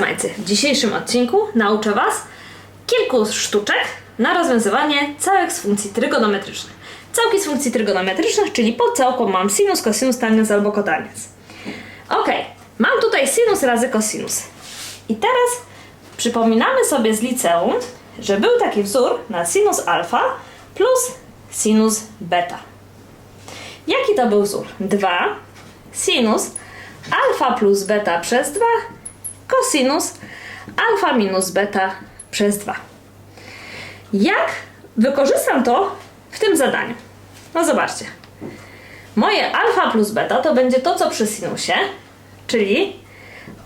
Mańcy. W dzisiejszym odcinku nauczę Was kilku sztuczek na rozwiązywanie całek z funkcji trygonometrycznych. Całki z funkcji trygonometrycznych, czyli pod całką mam sinus, cosinus, tangens albo kotangens. Ok, mam tutaj sinus razy cosinus. I teraz przypominamy sobie z liceum, że był taki wzór na sinus alfa plus sinus beta. Jaki to był wzór? 2 sinus alfa plus beta przez 2 cosinus alfa minus beta przez 2. Jak wykorzystam to w tym zadaniu? No zobaczcie. Moje alfa plus beta to będzie to, co przy sinusie, czyli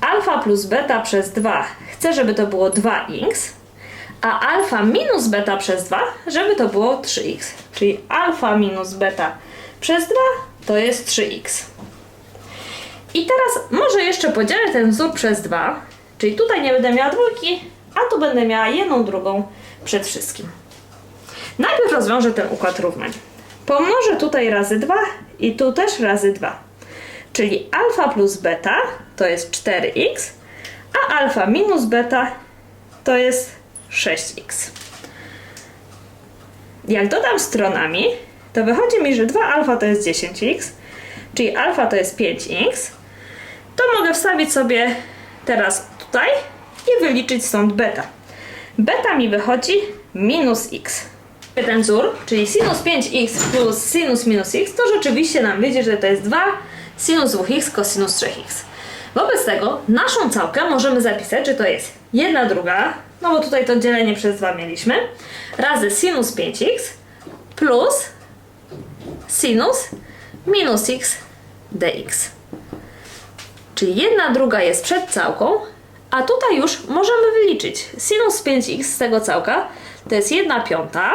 alfa plus beta przez 2 chcę, żeby to było 2x, a alfa minus beta przez 2, żeby to było 3x. Czyli alfa minus beta przez 2 to jest 3x. I teraz może jeszcze podzielę ten wzór przez 2, czyli tutaj nie będę miała dwójki, a tu będę miała jedną drugą przed wszystkim. Najpierw rozwiążę ten układ równań. Pomnożę tutaj razy 2 i tu też razy 2. Czyli alfa plus beta to jest 4x, a alfa minus beta to jest 6x. Jak dodam stronami, to wychodzi mi, że 2 alfa to jest 10x, czyli alfa to jest 5x, to mogę wstawić sobie teraz tutaj i wyliczyć stąd beta. Beta mi wychodzi minus x. Ten wzór, czyli sinus 5x plus sinus minus x, to rzeczywiście nam wyjdzie, że to jest 2 sinus 2x cosinus 3x. Wobec tego naszą całkę możemy zapisać, że to jest 1 druga, no bo tutaj to dzielenie przez 2 mieliśmy, razy sinus 5x plus sinus minus x dx. Czyli jedna druga jest przed całką, a tutaj już możemy wyliczyć. Sinus 5x z tego całka to jest 1 piąta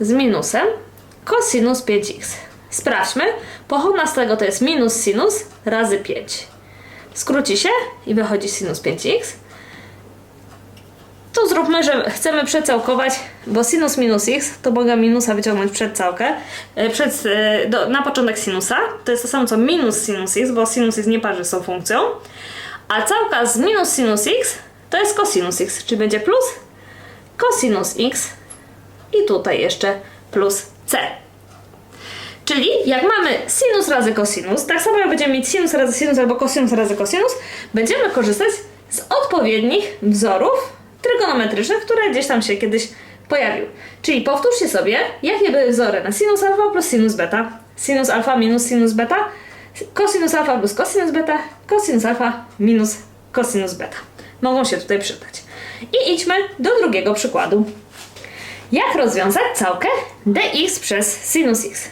z minusem cosinus 5x. Sprawdźmy. Pochodna z tego to jest minus sinus razy 5. Skróci się i wychodzi sinus 5x. To zróbmy, że chcemy przecałkować, bo sinus minus x to mogę minusa wyciągnąć przed całkę, e, przed, e, do, na początek sinusa. To jest to samo co minus sinus x, bo sinus x nie parzy z tą funkcją. A całka z minus sinus x to jest cosinus x, czyli będzie plus cosinus x i tutaj jeszcze plus c. Czyli jak mamy sinus razy cosinus, tak samo jak będziemy mieć sinus razy sinus albo cosinus razy cosinus, będziemy korzystać z odpowiednich wzorów trygonometrycznych, które gdzieś tam się kiedyś pojawiły. Czyli powtórzcie sobie, jakie były wzory na sinus alfa plus sinus beta, sinus alfa minus sinus beta, cosinus alfa plus cosinus beta, cosinus alfa minus cosinus beta. Mogą się tutaj przydać. I idźmy do drugiego przykładu. Jak rozwiązać całkę dx przez sinus x?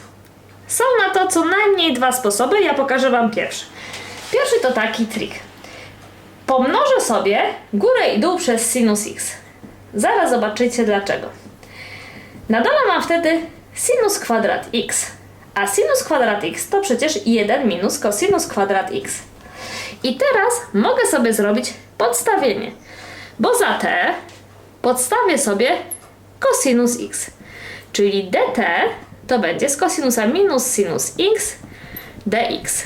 Są na to co najmniej dwa sposoby, ja pokażę Wam pierwszy. Pierwszy to taki trik. Pomnożę sobie górę i dół przez sinus x. Zaraz zobaczycie dlaczego. Na dole mam wtedy sinus kwadrat x, a sinus kwadrat x to przecież 1 minus cosinus kwadrat x. I teraz mogę sobie zrobić podstawienie, bo za t podstawię sobie cosinus x, czyli dt to będzie z cosinusa minus sinus x dx.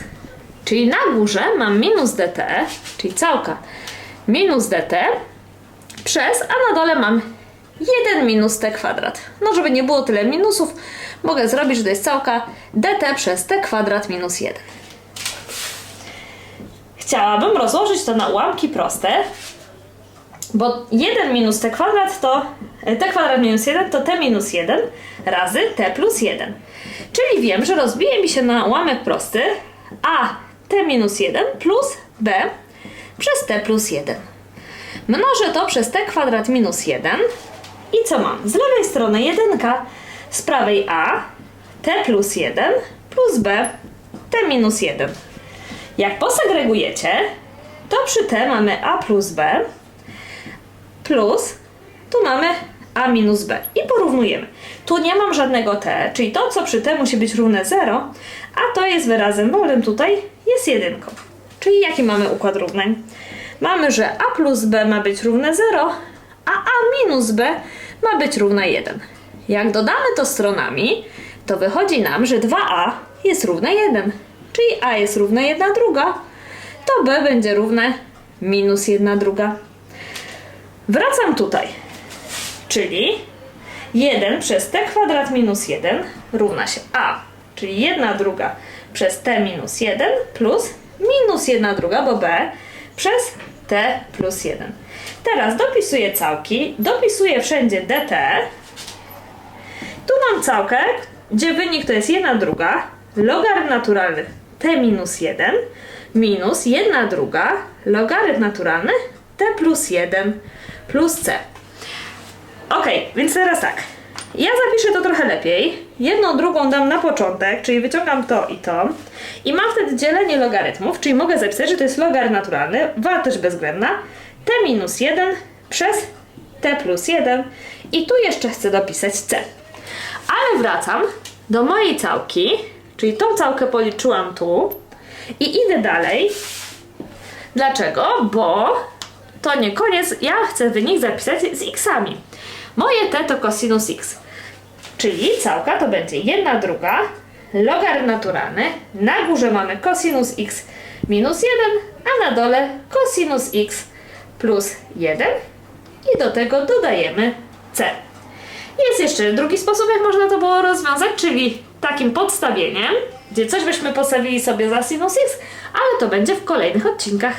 Czyli na górze mam minus dt, czyli całka minus dt przez, a na dole mam 1 minus t kwadrat. No żeby nie było tyle minusów, mogę zrobić, że to jest całka dt przez t kwadrat minus 1. Chciałabym rozłożyć to na ułamki proste, bo 1 minus t kwadrat to t kwadrat minus 1 to t minus 1 razy t plus 1. Czyli wiem, że rozbije mi się na ułamek prosty a t minus 1 plus b przez t plus 1. Mnożę to przez t kwadrat minus 1 i co mam? Z lewej strony 1, z prawej a t plus 1 plus b t minus 1. Jak posegregujecie, to przy t mamy a plus b plus tu mamy a minus b i porównujemy. Tu nie mam żadnego t, czyli to, co przy t musi być równe 0, a to jest wyrazem wolnym tutaj, jest jedynką. Czyli jaki mamy układ równań? Mamy, że a plus b ma być równe 0, a a minus b ma być równe 1. Jak dodamy to stronami, to wychodzi nam, że 2a jest równe 1, czyli a jest równe 1 druga, to b będzie równe minus 1 druga. Wracam tutaj, czyli 1 przez t kwadrat minus 1 równa się a, czyli 1 druga przez t minus 1 plus minus 1 druga, bo b przez t plus 1. Teraz dopisuję całki, dopisuję wszędzie dt. Tu mam całkę, gdzie wynik to jest 1 druga, logarytm naturalny t minus 1 minus 1 druga, logarytm naturalny t plus 1 plus c. Ok, więc teraz tak. Ja zapiszę to trochę lepiej. Jedną drugą dam na początek, czyli wyciągam to i to. I mam wtedy dzielenie logarytmów, czyli mogę zapisać, że to jest logarytm naturalny, wartość bezwzględna, t minus 1 przez t plus 1 i tu jeszcze chcę dopisać c. Ale wracam do mojej całki, czyli tą całkę policzyłam tu i idę dalej. Dlaczego? Bo to nie koniec, ja chcę wynik zapisać z xami. Moje t to cosinus x, czyli całka to będzie 1 druga, logarytm naturalny, na górze mamy cosinus x minus 1, a na dole cosinus x plus 1 i do tego dodajemy c. Jest jeszcze drugi sposób, jak można to było rozwiązać, czyli takim podstawieniem, gdzie coś byśmy postawili sobie za sinus x, ale to będzie w kolejnych odcinkach.